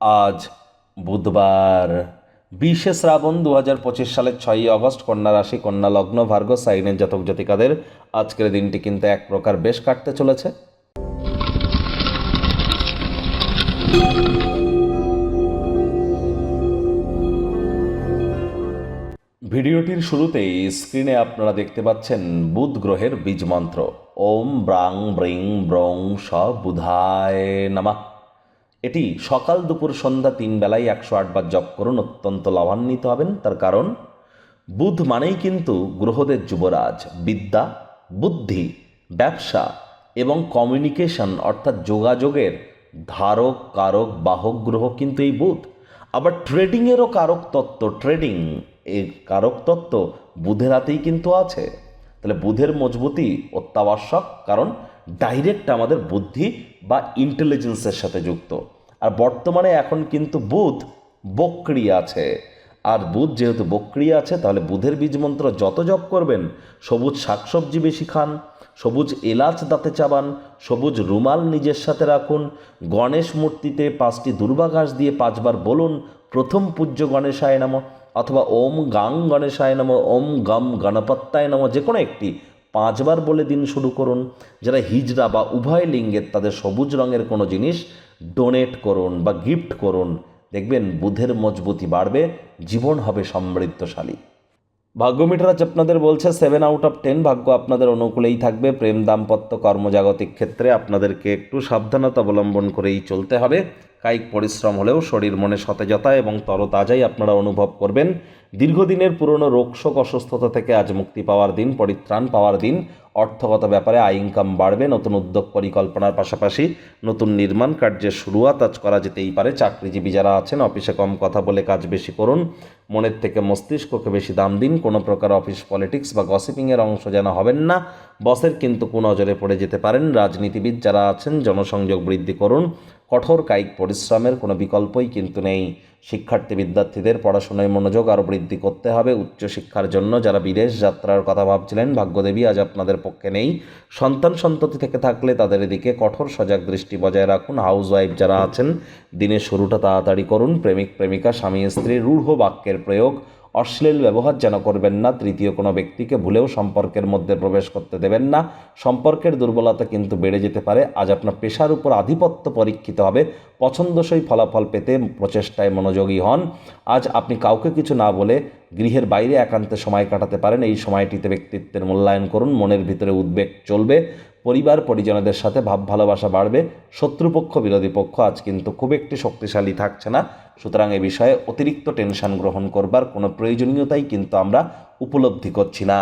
আজ বুধবার, বিশে শ্রাবণ দু হাজার পঁচিশ সালের ছয়ই আগস্ট, কন্যা রাশি, কন্যা লগ্ন ভার্গ সাইনের জাতক জাতিকাদের আজকের দিনটি কিন্তু এক প্রকার বেশ কাটতে চলেছে। ভিডিওটির শুরুতেই স্ক্রিনে আপনারা দেখতে পাচ্ছেন বুধ গ্রহের বীজ মন্ত্র। ওম ব্রাং ব্রিং ব্রং স বুধায় নামা। এটি সকাল দুপুর সন্ধ্যা তিন বেলায় একশো আটবার জপ করুন, অত্যন্ত লাভান্বিত হবেন। তার কারণ, বুধ মানেই কিন্তু গ্রহদের যুবরাজ, বিদ্যা, বুদ্ধি, ব্যবসা এবং কমিউনিকেশন অর্থাৎ যোগাযোগের ধারক, কারক, বাহক গ্রহ কিন্তু এই বুধ। আবার ট্রেডিংয়েরও কারক তত্ত্ব ট্রেডিং এর কারক তত্ত্ব বুধের হাতেই কিন্তু আছে। তাহলে বুধের মজবুতি অত্যাবশ্যক, কারণ ডাইরেক্ট আমাদের বুদ্ধি বা ইন্টেলিজেন্সের সাথে যুক্ত। আর বর্তমানে এখন কিন্তু বুধ বক্রি আছে। আর বুধ যেহেতু বক্রি আছে, তাহলে বুধের বীজ মন্ত্র যত জপ করবেন, সবুজ শাকসবজি বেশি খান, সবুজ এলাচ দাঁতে চাবান, সবুজ রুমাল নিজের সাথে রাখুন, গণেশ মূর্তিতে পাঁচটি দুর্বা ঘাস দিয়ে পাঁচবার বলুন, প্রথম পূজ্য গণেশায় নাম। অথবা ওম গাং গণেশায় নম, ওম গম গণপত্তায় নম, যে কোনো একটি পাঁচবার বলে দিন শুরু করুন। যারা হিজড়া বা উভয় লিঙ্গের তাদের সবুজ রঙের কোনো জিনিস ডোনেট করুন বা গিফট করুন। দেখবেন বুধের মজবুতি বাড়বে, জীবন হবে সমৃদ্ধশালী। ভাগ্য মিটার আজ আপনাদের বলছে সেভেন আউট অফ টেন ভাগ্য আপনাদের অনুকূলেই থাকবে। প্রেম, দাম্পত্য, কর্মজাগতিক ক্ষেত্রে আপনাদেরকে একটু সাবধানতা অবলম্বন করেই চলতে হবে। কায়িক পরিশ্রম হলেও শরীর মনে সতেজতা এবং তরতাজাই আপনারা অনুভব করবেন। দীর্ঘদিনের পুরনো রোগশোক অসুস্থতা থেকে আজ মুক্তি পাওয়ার দিন, পরিত্রাণ পাওয়ার দিন। অর্থগত ব্যাপারে আয় ইনকাম বাড়বে, নতুন উদ্যোগ পরিকল্পনার পাশাপাশি নতুন নির্মাণ কার্যের শুরুয়াত আজ করা যেতেই পারে। চাকরিজীবী যারা আছেন, অফিসে কম কথা বলে কাজ বেশি করুন। মনের থেকে মস্তিষ্ককে বেশি দাম দিন। কোনো প্রকার অফিস পলিটিক্স বা গসিপিংয়ের অংশ যেন হবেন না। বসের কিন্তু কুনজরে পড়ে যেতে পারেন। রাজনীতিবিদ যারা আছেন, জনসংযোগ বৃদ্ধি করুন। কঠোর কায়িক পরিশ্রমের কোনো বিকল্পই কিন্তু নেই। শিক্ষার্থী বিদ্যার্থীদের পড়াশোনায় মনোযোগ আরও বৃদ্ধি করতে হবে। উচ্চশিক্ষার জন্য যারা বিদেশ যাত্রার কথা ভাবছিলেন, ভাগ্যদেবী আজ আপনাদের পক্ষে নেই। সন্তান সন্ততি থেকে থাকলে তাদের এদিকে কঠোর সজাগ দৃষ্টি বজায় রাখুন। হাউস ওয়াইফ যারা আছেন, দিনের শুরুটা তাড়াতাড়ি করুন। প্রেমিক প্রেমিকা, স্বামী, স্ত্রী, রূঢ় বাক্যের প্রয়োগ অশ্লীল ব্যবহার যেন করবেন না, তৃতীয় কোনো ব্যক্তিকে ভুলেও সম্পর্কের মধ্যে প্রবেশ করতে দেবেন না। সম্পর্কের দুর্বলতা কিন্তু বেড়ে যেতে পারে। আজ আপনার পেশার উপর আধিপত্য পরীক্ষিত হবে। পছন্দসই ফলাফল পেতে প্রচেষ্টায় মনোযোগী হন। আজ আপনি কাউকে কিছু না বলে গৃহের বাইরে একান্তে সময় কাটাতে পারেন। এই সময়টিতে ব্যক্তিত্বের মূল্যায়ন করুন। মনের ভিতরে উদ্বেগ চলবে। পরিবার, পরিজনদের সাথে ভাব, ভালোবাসা বাড়বে। শত্রুপক্ষ, বিরোধী পক্ষ আজ কিন্তু খুব একটি শক্তিশালী থাকছে না। সুতরাং এ বিষয়ে অতিরিক্ত টেনশন গ্রহণ করবার কোনো প্রয়োজনীয়তাই কিন্তু আমরা উপলব্ধি করছি না।